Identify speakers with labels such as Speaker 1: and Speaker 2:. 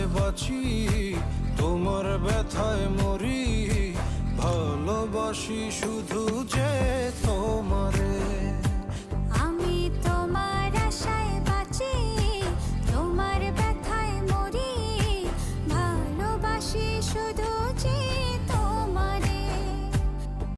Speaker 1: আশায় বাঁচি তোমার ব্যথায় মরি ভালোবাসি শুধু যে